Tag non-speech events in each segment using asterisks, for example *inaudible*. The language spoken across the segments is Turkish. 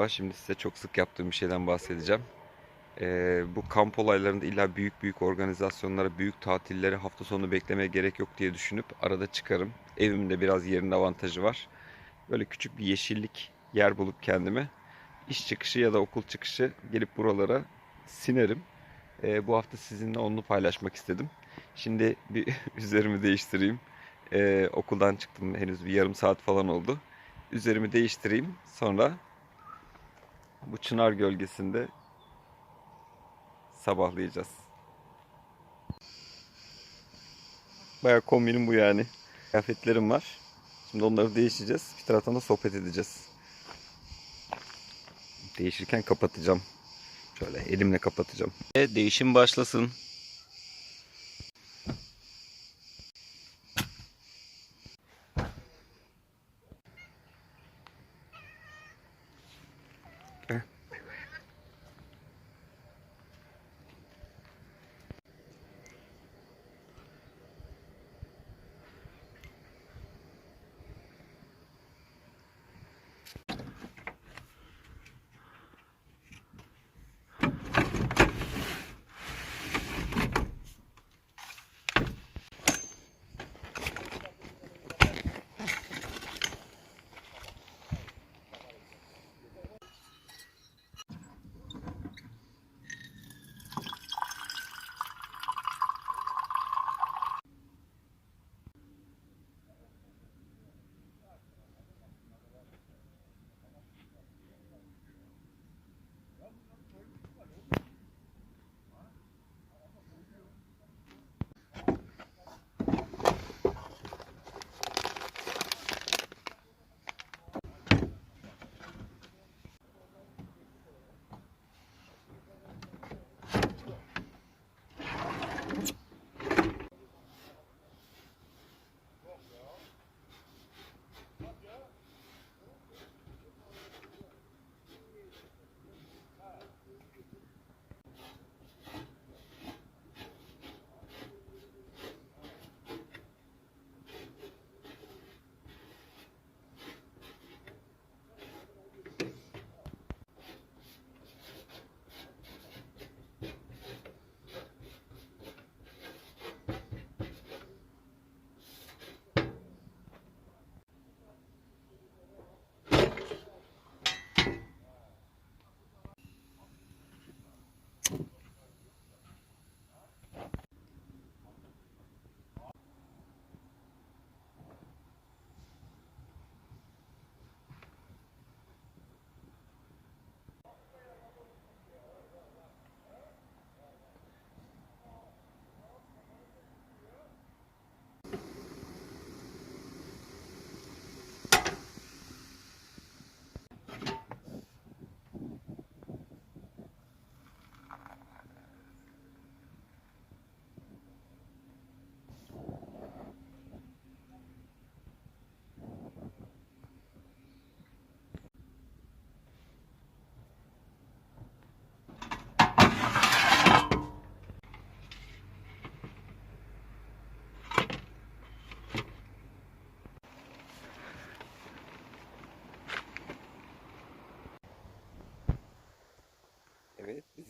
Merhaba, şimdi size çok sık yaptığım bir şeyden bahsedeceğim. Ee, bu kamp olaylarında illa büyük büyük organizasyonlara, büyük tatilleri hafta sonu beklemeye gerek yok diye düşünüp arada çıkarım. Evimde biraz yerin avantajı var. Böyle küçük bir yeşillik yer bulup kendime iş çıkışı ya da okul çıkışı gelip buralara sinerim. Ee, bu hafta sizinle onu paylaşmak istedim. Şimdi bir *laughs* üzerimi değiştireyim. Ee, okuldan çıktım henüz bir yarım saat falan oldu. Üzerimi değiştireyim. Sonra bu çınar gölgesinde sabahlayacağız. Bayağı kombinim bu yani. Kıyafetlerim var. Şimdi onları değişeceğiz. Bir taraftan da sohbet edeceğiz. Değişirken kapatacağım. Şöyle elimle kapatacağım. E, değişim başlasın.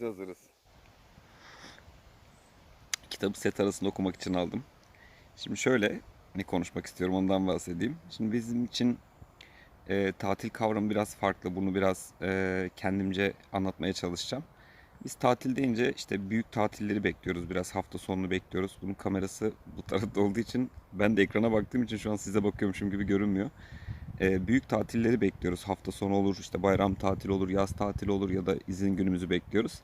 Biz hazırız. Kitabı set arasında okumak için aldım. Şimdi şöyle ne konuşmak istiyorum ondan bahsedeyim. Şimdi bizim için e, tatil kavramı biraz farklı. Bunu biraz e, kendimce anlatmaya çalışacağım. Biz tatil deyince işte büyük tatilleri bekliyoruz. Biraz hafta sonunu bekliyoruz. Bunun kamerası bu tarafta olduğu için ben de ekrana baktığım için şu an size bakıyormuşum gibi görünmüyor. E, büyük tatilleri bekliyoruz. Hafta sonu olur, işte bayram tatili olur, yaz tatili olur ya da izin günümüzü bekliyoruz.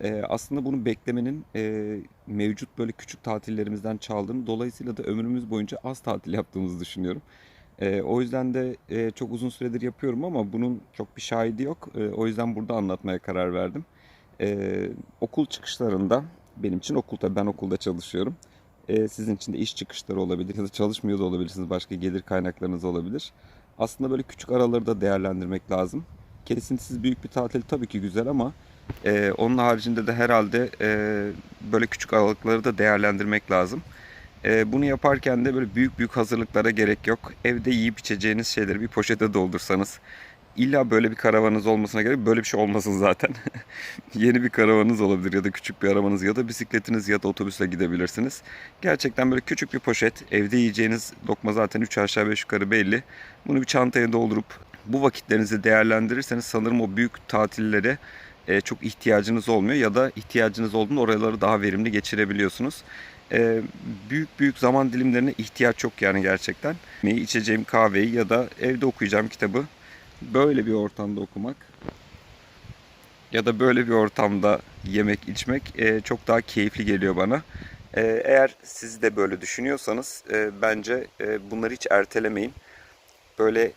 E, aslında bunu beklemenin e, mevcut böyle küçük tatillerimizden çaldığını, dolayısıyla da ömrümüz boyunca az tatil yaptığımızı düşünüyorum. E, o yüzden de e, çok uzun süredir yapıyorum ama bunun çok bir şahidi yok. O yüzden burada anlatmaya karar verdim. Okul çıkışlarında, benim için okulda, ben okulda çalışıyorum. Sizin için de iş çıkışları olabilir ya da çalışmıyor da olabilirsiniz. Başka gelir kaynaklarınız olabilir. Aslında böyle küçük araları da değerlendirmek lazım. Kesintisiz büyük bir tatil tabii ki güzel ama e, onun haricinde de herhalde e, böyle küçük aralıkları da değerlendirmek lazım. E, bunu yaparken de böyle büyük büyük hazırlıklara gerek yok. Evde yiyip içeceğiniz şeyleri bir poşete doldursanız, illa böyle bir karavanınız olmasına gerek böyle bir şey olmasın zaten. *laughs* Yeni bir karavanınız olabilir ya da küçük bir arabanız ya da bisikletiniz ya da otobüsle gidebilirsiniz. Gerçekten böyle küçük bir poşet, evde yiyeceğiniz lokma zaten 3 aşağı 5 yukarı belli. Bunu bir çantaya doldurup bu vakitlerinizi değerlendirirseniz sanırım o büyük tatillere e, çok ihtiyacınız olmuyor ya da ihtiyacınız olduğunda oraları daha verimli geçirebiliyorsunuz. E, büyük büyük zaman dilimlerine ihtiyaç yok yani gerçekten. İçeceğim kahveyi ya da evde okuyacağım kitabı böyle bir ortamda okumak ya da böyle bir ortamda yemek içmek e, çok daha keyifli geliyor bana. E, eğer siz de böyle düşünüyorsanız e, bence e, bunları hiç ertelemeyin. Böyle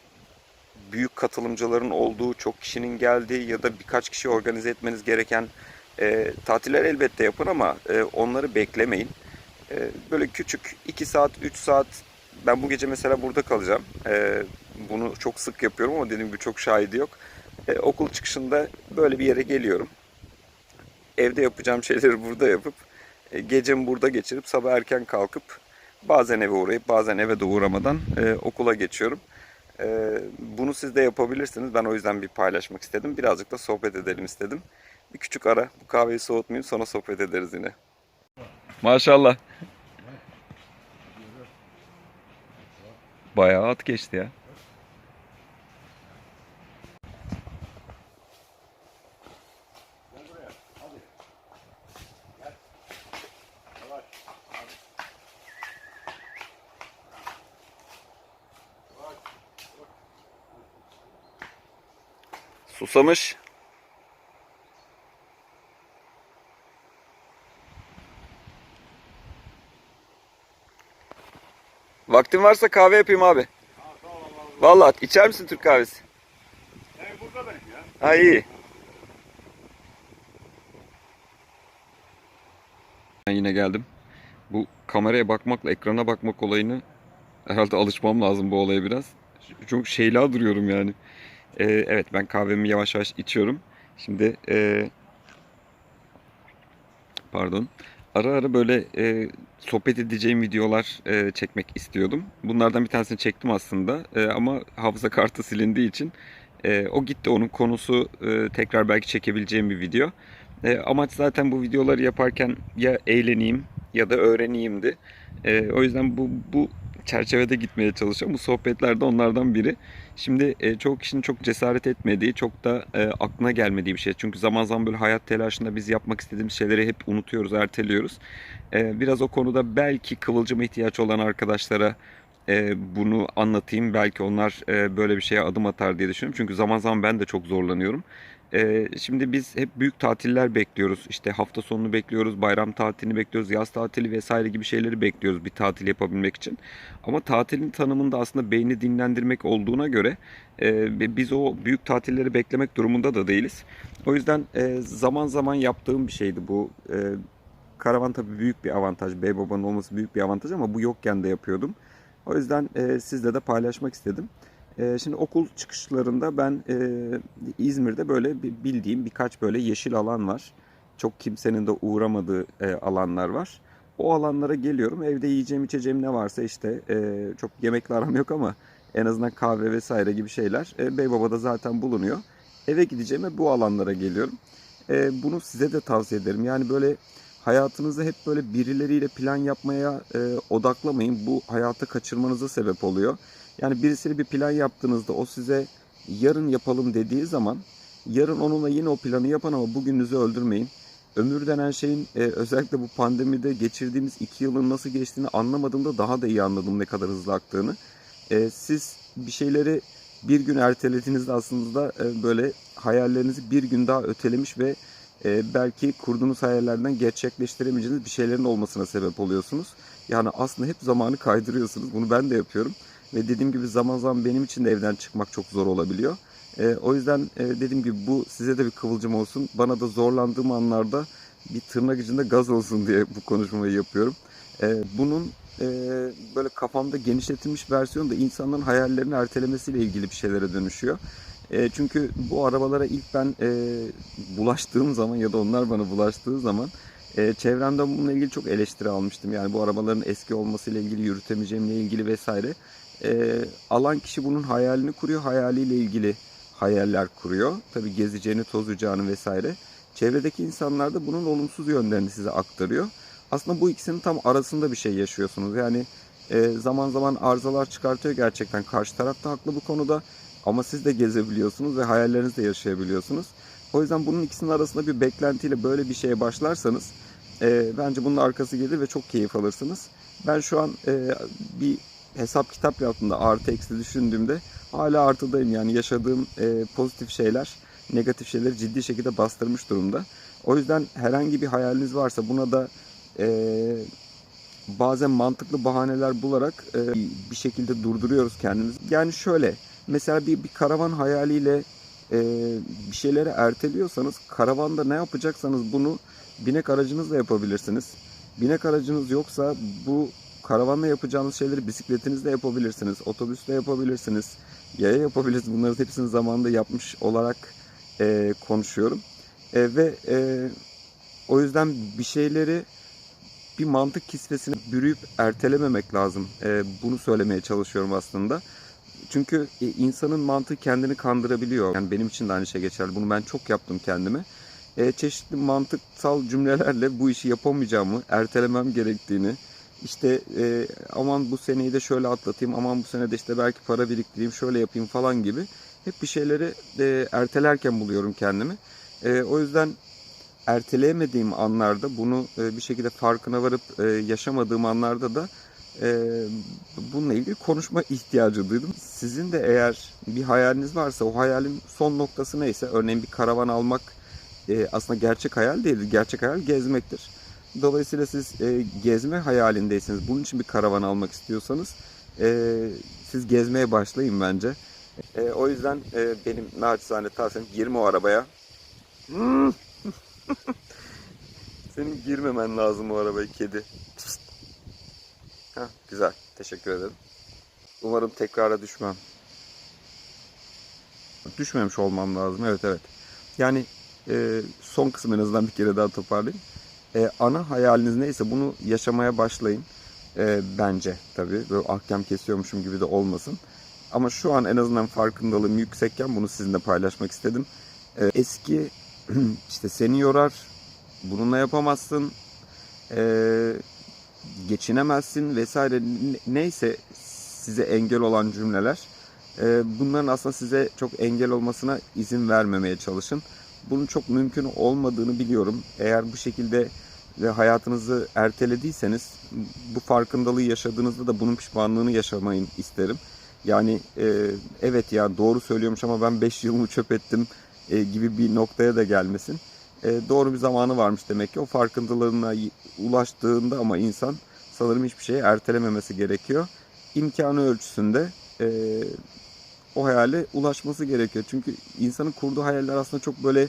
büyük katılımcıların olduğu, çok kişinin geldiği ya da birkaç kişi organize etmeniz gereken e, tatiller elbette yapın ama e, onları beklemeyin. E, böyle küçük 2 saat, 3 saat ben bu gece mesela burada kalacağım. E, bunu çok sık yapıyorum ama dediğim gibi çok şahidi yok. E, okul çıkışında böyle bir yere geliyorum. Evde yapacağım *laughs* şeyleri burada yapıp e, gecemi burada geçirip sabah erken kalkıp bazen eve uğrayıp bazen eve de uğramadan e, okula geçiyorum. E, bunu siz de yapabilirsiniz. Ben o yüzden bir paylaşmak istedim. Birazcık da sohbet edelim istedim. Bir küçük ara. Bu kahveyi soğutmayayım sonra sohbet ederiz yine. Maşallah. Bayağı at geçti ya. Susamış. Vaktin varsa kahve yapayım abi. Vallahi içer misin Türk kahvesi? Ben burada benim ya. Ha iyi. Ben yine geldim. Bu kameraya bakmakla ekrana bakmak olayını herhalde alışmam lazım bu olaya biraz. Çok şeyla duruyorum yani. Ee, evet ben kahvemi yavaş yavaş içiyorum. Şimdi ee, pardon. Ara ara böyle e, sohbet edeceğim videolar e, çekmek istiyordum. Bunlardan bir tanesini çektim aslında E, ama hafıza kartı silindiği için e, o gitti. Onun konusu e, tekrar belki çekebileceğim bir video. E, amaç zaten bu videoları yaparken ya eğleneyim ya da öğreneyimdi. E, o yüzden bu bu çerçevede gitmeye çalışıyorum. Bu sohbetler de onlardan biri. Şimdi e, çoğu kişinin çok cesaret etmediği, çok da e, aklına gelmediği bir şey. Çünkü zaman zaman böyle hayat telaşında biz yapmak istediğimiz şeyleri hep unutuyoruz, erteliyoruz. E, biraz o konuda belki kıvılcıma ihtiyaç olan arkadaşlara e, bunu anlatayım. Belki onlar e, böyle bir şeye adım atar diye düşünüyorum. Çünkü zaman zaman ben de çok zorlanıyorum. E, şimdi biz hep büyük tatiller bekliyoruz. İşte hafta sonunu bekliyoruz, bayram tatilini bekliyoruz, yaz tatili vesaire gibi şeyleri bekliyoruz bir tatil yapabilmek için. Ama tatilin tanımında aslında beyni dinlendirmek olduğuna göre e, biz o büyük tatilleri beklemek durumunda da değiliz. O yüzden e, zaman zaman yaptığım bir şeydi bu. E, karavan tabii büyük bir avantaj. Bey babanın olması büyük bir avantaj ama bu yokken de yapıyordum. O yüzden e, sizle de paylaşmak istedim. E, şimdi okul çıkışlarında ben e, İzmir'de böyle bildiğim birkaç böyle yeşil alan var. Çok kimsenin de uğramadığı e, alanlar var. O alanlara geliyorum. Evde yiyeceğim içeceğim ne varsa işte e, çok yemekle aram yok ama en azından kahve vesaire gibi şeyler e, Beybaba'da zaten bulunuyor. Eve gideceğime bu alanlara geliyorum. E, bunu size de tavsiye ederim. Yani böyle hayatınızı hep böyle birileriyle plan yapmaya e, odaklamayın. Bu hayatı kaçırmanıza sebep oluyor. Yani birisiyle bir plan yaptığınızda o size yarın yapalım dediği zaman yarın onunla yine o planı yapın ama bugününüzü öldürmeyin. Ömür denen şeyin e, özellikle bu pandemide geçirdiğimiz iki yılın nasıl geçtiğini anlamadığımda daha da iyi anladım ne kadar hızlı aktığını. E, siz bir şeyleri bir gün ertelediğinizde aslında e, böyle hayallerinizi bir gün daha ötelemiş ve e, belki kurduğunuz hayallerden gerçekleştiremeyeceğiniz bir şeylerin olmasına sebep oluyorsunuz. Yani aslında hep zamanı kaydırıyorsunuz. Bunu ben de yapıyorum. Ve dediğim gibi zaman zaman benim için de evden çıkmak çok zor olabiliyor. E, o yüzden e, dediğim gibi bu size de bir kıvılcım olsun. Bana da zorlandığım anlarda bir tırnak içinde gaz olsun diye bu konuşmayı yapıyorum. E, bunun e, böyle kafamda genişletilmiş versiyonu da insanların hayallerini ertelemesiyle ilgili bir şeylere dönüşüyor. E, çünkü bu arabalara ilk ben e, bulaştığım zaman ya da onlar bana bulaştığı zaman e, çevremden bununla ilgili çok eleştiri almıştım. Yani bu arabaların eski olmasıyla ilgili, yürütemeyeceğimle ilgili vesaire. E, alan kişi bunun hayalini kuruyor. Hayaliyle ilgili hayaller kuruyor. Tabii gezeceğini, tozacağını vesaire. Çevredeki insanlar da bunun olumsuz yönlerini size aktarıyor. Aslında bu ikisinin tam arasında bir şey yaşıyorsunuz. Yani e, zaman zaman arızalar çıkartıyor gerçekten. Karşı taraf da haklı bu konuda. Ama siz de gezebiliyorsunuz ve hayallerinizde yaşayabiliyorsunuz. O yüzden bunun ikisinin arasında bir beklentiyle böyle bir şeye başlarsanız e, bence bunun arkası gelir ve çok keyif alırsınız. Ben şu an e, bir hesap kitap yaptığımda artı eksi düşündüğümde hala artıdayım. Yani yaşadığım e, pozitif şeyler negatif şeyleri ciddi şekilde bastırmış durumda. O yüzden herhangi bir hayaliniz varsa buna da e, bazen mantıklı bahaneler bularak e, bir şekilde durduruyoruz kendimizi. Yani şöyle mesela bir, bir karavan hayaliyle e, bir şeyleri erteliyorsanız karavanda ne yapacaksanız bunu binek aracınızla yapabilirsiniz. Binek aracınız yoksa bu karavanla yapacağınız şeyleri bisikletinizle yapabilirsiniz. Otobüsle yapabilirsiniz. Yaya yapabilirsiniz. Bunların hepsini zamanında yapmış olarak e, konuşuyorum. E, ve e, o yüzden bir şeyleri bir mantık kisvesine bürüyüp ertelememek lazım. E, bunu söylemeye çalışıyorum aslında. Çünkü e, insanın mantığı kendini kandırabiliyor. Yani benim için de aynı şey geçerli. Bunu ben çok yaptım kendime. E, çeşitli mantıksal cümlelerle bu işi yapamayacağımı, ertelemem gerektiğini, işte e, aman bu seneyi de şöyle atlatayım, aman bu sene de işte belki para biriktireyim, şöyle yapayım falan gibi hep bir şeyleri e, ertelerken buluyorum kendimi. E, o yüzden erteleyemediğim anlarda bunu e, bir şekilde farkına varıp e, yaşamadığım anlarda da e, bununla ilgili konuşma ihtiyacı duydum. Sizin de eğer bir hayaliniz varsa o hayalin son noktası neyse örneğin bir karavan almak e, aslında gerçek hayal değildir. Gerçek hayal gezmektir. Dolayısıyla siz e, gezme hayalindeyseniz bunun için bir karavan almak istiyorsanız e, siz gezmeye başlayın bence. E, o yüzden e, benim naçizane tavsiyem girme o arabaya. *laughs* Senin girmemen lazım o arabaya kedi. Heh, güzel. Teşekkür ederim. Umarım tekrara düşmem. Düşmemiş olmam lazım. Evet evet. Yani e, son kısım en azından bir kere daha toparlayayım. E, ana hayaliniz neyse bunu yaşamaya başlayın. E, bence tabii. Böyle ahkam kesiyormuşum gibi de olmasın. Ama şu an en azından farkındalığım yüksekken bunu sizinle paylaşmak istedim. Ee, eski *clears throat* işte seni yorar, bununla yapamazsın, ee, geçinemezsin vesaire neyse size engel olan cümleler. Ee, bunların aslında size çok engel olmasına izin vermemeye çalışın. Bunun çok mümkün olmadığını biliyorum. Eğer bu şekilde hayatınızı ertelediyseniz bu farkındalığı yaşadığınızda da bunun pişmanlığını yaşamayın isterim. Yani e, evet ya doğru söylüyormuş ama ben 5 yılımı çöp ettim e, gibi bir noktaya da gelmesin. E, doğru bir zamanı varmış demek ki. O farkındalığına ulaştığında ama insan sanırım hiçbir şeyi ertelememesi gerekiyor. İmkanı ölçüsünde e, o hayale ulaşması gerekiyor. Çünkü insanın kurduğu hayaller aslında çok böyle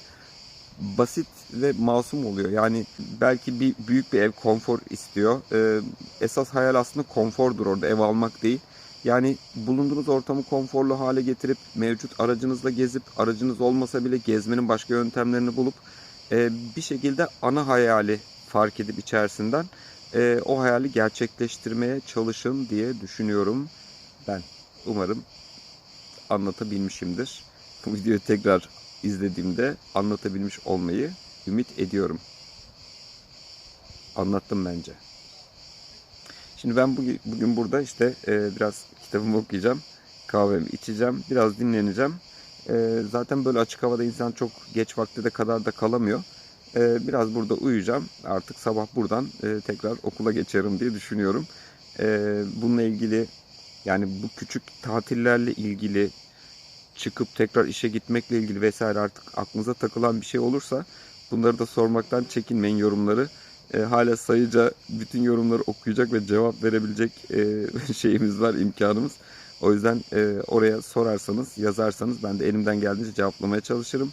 basit ve masum oluyor. Yani belki bir büyük bir ev konfor istiyor. E, esas hayal aslında konfordur orada ev almak değil. Yani bulunduğunuz ortamı konforlu hale getirip mevcut aracınızla gezip aracınız olmasa bile gezmenin başka yöntemlerini bulup e, bir şekilde ana hayali fark edip içerisinden e, o hayali gerçekleştirmeye çalışın diye düşünüyorum ben. Umarım anlatabilmişimdir. Bu videoyu tekrar izlediğimde anlatabilmiş olmayı ümit ediyorum. Anlattım bence. Şimdi ben bugün, burada işte e, biraz kitabımı okuyacağım. Kahvemi içeceğim. Biraz dinleneceğim. E, zaten böyle açık havada insan çok geç vakti de kadar da kalamıyor. E, biraz burada uyuyacağım. Artık sabah buradan tekrar okula geçerim diye düşünüyorum. E, bununla ilgili yani bu küçük tatillerle ilgili çıkıp tekrar işe gitmekle ilgili vesaire artık aklınıza takılan bir şey olursa bunları da sormaktan çekinmeyin yorumları e, hala sayıca bütün yorumları okuyacak ve cevap verebilecek e, *laughs* şeyimiz var, imkanımız. O yüzden e, oraya sorarsanız, yazarsanız ben de elimden geldiğince cevaplamaya çalışırım.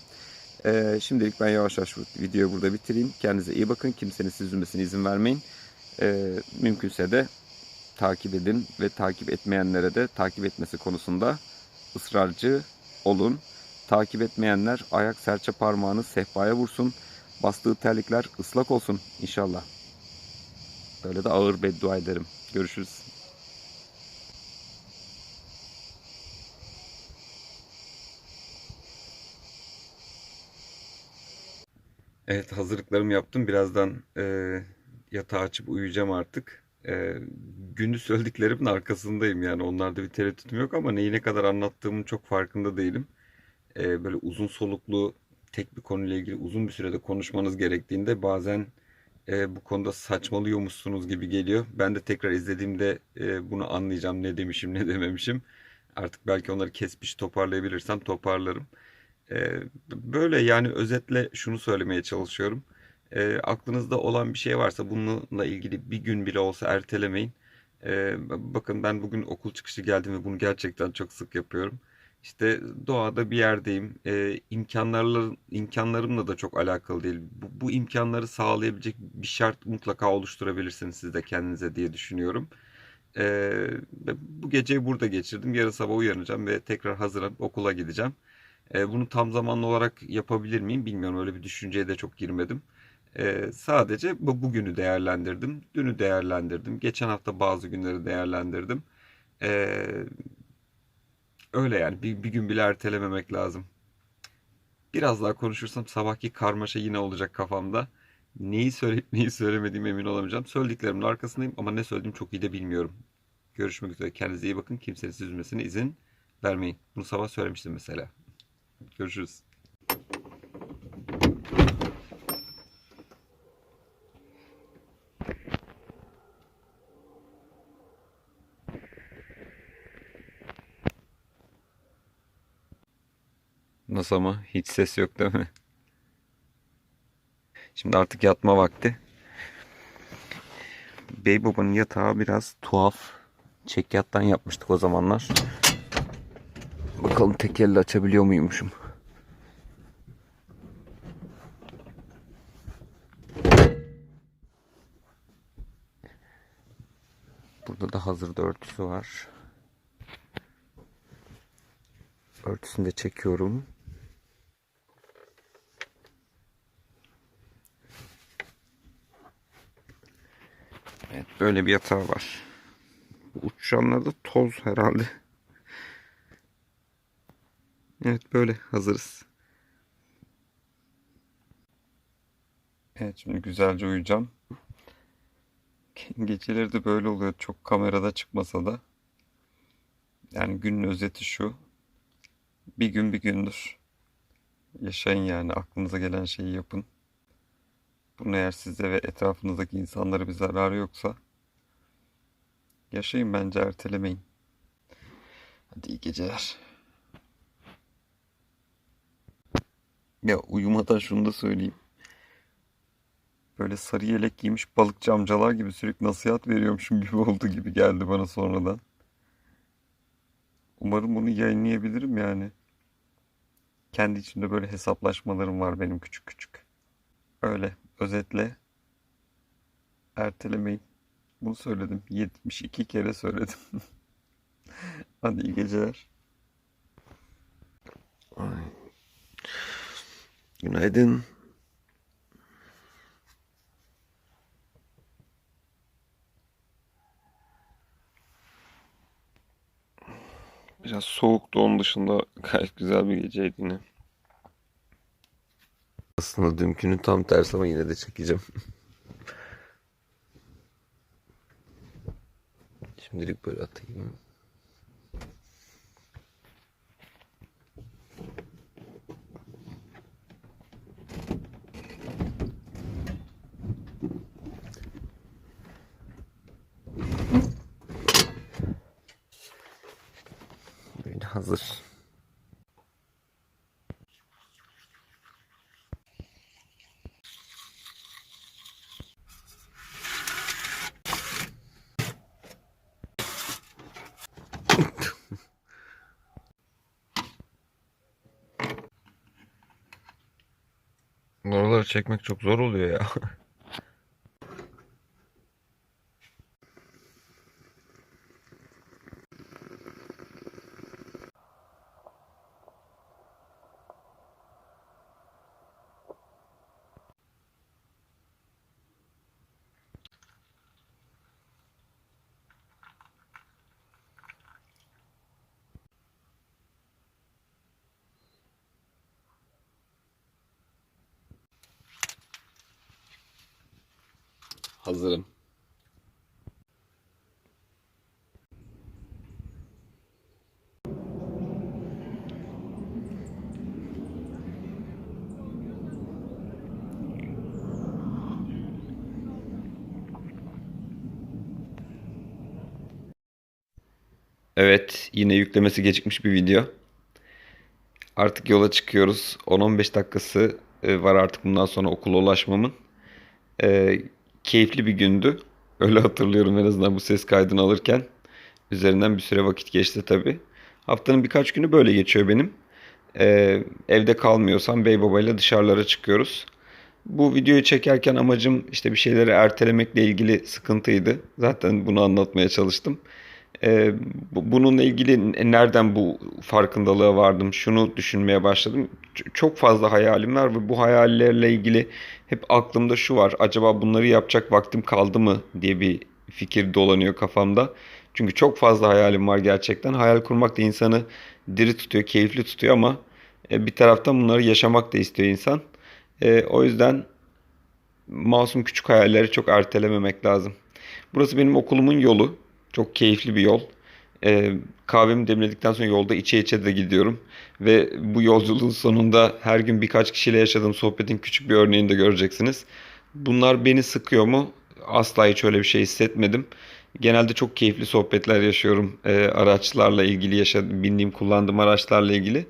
E, şimdilik ben yavaş yavaş videoyu burada bitireyim. Kendinize iyi bakın. Kimsenin sizi üzülmesine izin vermeyin. E, mümkünse de takip edin ve takip etmeyenlere de takip etmesi konusunda ısrarcı olun. Takip etmeyenler ayak serçe parmağını sehpaya vursun. Bastığı terlikler ıslak olsun inşallah. Böyle de ağır beddua ederim. Görüşürüz. Evet hazırlıklarımı yaptım. Birazdan e, yatağı açıp uyuyacağım artık. E, gündüz söylediklerimin arkasındayım yani. Onlarda bir tereddütüm yok ama neyi ne kadar anlattığımın çok farkında değilim. E, böyle uzun soluklu tek bir konuyla ilgili uzun bir sürede konuşmanız gerektiğinde bazen e, bu konuda saçmalıyormuşsunuz gibi geliyor. Ben de tekrar izlediğimde e, bunu anlayacağım. Ne demişim ne dememişim. Artık belki onları kesmiş toparlayabilirsem toparlarım. Ee, böyle yani özetle şunu söylemeye çalışıyorum. Ee, aklınızda olan bir şey varsa bununla ilgili bir gün bile olsa ertelemeyin. Ee, bakın ben bugün okul çıkışı geldim ve bunu gerçekten çok sık yapıyorum. İşte doğada bir yerdeyim. Ee, imkanlarla, imkanlarımla da çok alakalı değil. Bu, bu imkanları sağlayabilecek bir şart mutlaka oluşturabilirsiniz siz de kendinize diye düşünüyorum. Ee, bu geceyi burada geçirdim. Yarın sabah uyanacağım ve tekrar hazırlanıp okula gideceğim. E, bunu tam zamanlı olarak yapabilir miyim bilmiyorum. Öyle bir düşünceye de çok girmedim. E, sadece bu bugünü değerlendirdim. Dünü değerlendirdim. Geçen hafta bazı günleri değerlendirdim. E, öyle yani. Bir, bir gün bile ertelememek lazım. Biraz daha konuşursam sabahki karmaşa yine olacak kafamda. Neyi söyleyip *laughs* neyi söylemediğim emin olamayacağım. Söylediklerimin arkasındayım ama ne söylediğimi çok iyi de bilmiyorum. Görüşmek üzere. Kendinize iyi bakın. Kimsenin üzmesine izin vermeyin. Bunu sabah söylemiştim mesela. Görüşürüz. Nasıl ama? Hiç ses yok değil mi? Şimdi artık yatma vakti. Bey babanın yatağı biraz tuhaf. Çekyattan yapmıştık o zamanlar. Bakalım tek elle açabiliyor muymuşum? Burada da hazırda örtüsü var. Örtüsünü de çekiyorum. Evet böyle bir yatağı var. Bu uçuşanlar da toz herhalde. Evet böyle hazırız. Evet şimdi güzelce uyuyacağım. Geceleri de böyle oluyor. Çok kamerada çıkmasa da. Yani günün özeti şu. Bir gün bir gündür. Yaşayın yani. Aklınıza gelen şeyi yapın. Bunun eğer size ve etrafınızdaki insanlara bir zararı yoksa yaşayın bence ertelemeyin. Hadi iyi geceler. Ya uyumadan şunu da söyleyeyim. Böyle sarı yelek giymiş balıkçı amcalar gibi sürekli nasihat veriyormuşum gibi *laughs* oldu gibi geldi bana sonradan. Umarım bunu yayınlayabilirim yani. Kendi içimde böyle hesaplaşmalarım var benim küçük küçük. Öyle özetle ertelemeyin. Bunu söyledim. 72 kere söyledim. *laughs* Hadi iyi geceler. Günaydın. Biraz soğuktu onun dışında gayet güzel bir geceydi yine. Aslında dünkünün tam tersi ama yine de çekeceğim. *laughs* Şimdilik böyle atayım. Böyle hazır. Çekmek çok zor oluyor ya. *laughs* Hazırım. Evet, yine yüklemesi gecikmiş bir video. Artık yola çıkıyoruz. 10-15 dakikası e, var artık bundan sonra okula ulaşmamın. E, keyifli bir gündü. Öyle hatırlıyorum en azından bu ses kaydını alırken. Üzerinden bir süre vakit geçti tabii. Haftanın birkaç günü böyle geçiyor benim. E, evde kalmıyorsam bey babayla dışarılara çıkıyoruz. Bu videoyu çekerken amacım işte bir şeyleri ertelemekle ilgili sıkıntıydı. Zaten bunu anlatmaya çalıştım. Ee, bu- bununla ilgili nereden bu farkındalığa vardım? Şunu düşünmeye başladım. Çok fazla hayalim var ve bu hayallerle ilgili hep aklımda şu var. Acaba bunları yapacak vaktim kaldı mı diye bir fikir dolanıyor kafamda. Çünkü çok fazla hayalim var gerçekten. Hayal kurmak da insanı diri tutuyor, keyifli tutuyor ama e, bir taraftan bunları yaşamak da istiyor insan. E, o yüzden masum küçük hayalleri çok ertelememek lazım. Burası benim okulumun yolu. Çok keyifli bir yol. Ee, kahvemi demledikten sonra yolda içe içe de gidiyorum. Ve bu yolculuğun sonunda her gün birkaç kişiyle yaşadığım sohbetin küçük bir örneğini de göreceksiniz. Bunlar beni sıkıyor mu? Asla hiç öyle bir şey hissetmedim. Genelde çok keyifli sohbetler yaşıyorum e, araçlarla ilgili, yaşadığım, bindiğim, kullandığım araçlarla ilgili.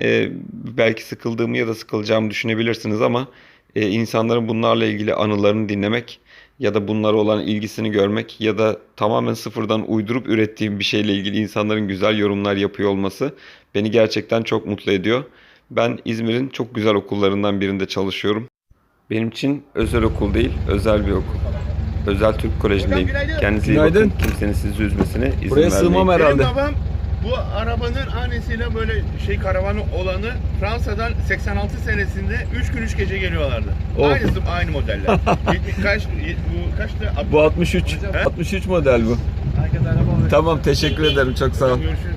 E, belki sıkıldığımı ya da sıkılacağımı düşünebilirsiniz ama e, insanların bunlarla ilgili anılarını dinlemek ya da bunlara olan ilgisini görmek ya da tamamen sıfırdan uydurup ürettiğim bir şeyle ilgili insanların güzel yorumlar yapıyor olması beni gerçekten çok mutlu ediyor. Ben İzmir'in çok güzel okullarından birinde çalışıyorum. Benim için özel okul değil, özel bir okul. Özel Türk Koleji'ndeyim. Kendinize iyi bakın. Günaydın. Kimsenin sizi üzmesine izin Buraya vermeyin. sığmam herhalde. Bu arabanın annesiyle böyle şey karavanı olanı Fransa'dan 86 senesinde 3 gün 3 gece geliyorlardı. Of. Aynısı aynı modeller. *laughs* Yetmiş- kaç bu kaçtı? Bu 63. He? 63 model bu. Tamam teşekkür ederim çok sağ ol. Görüşürüz.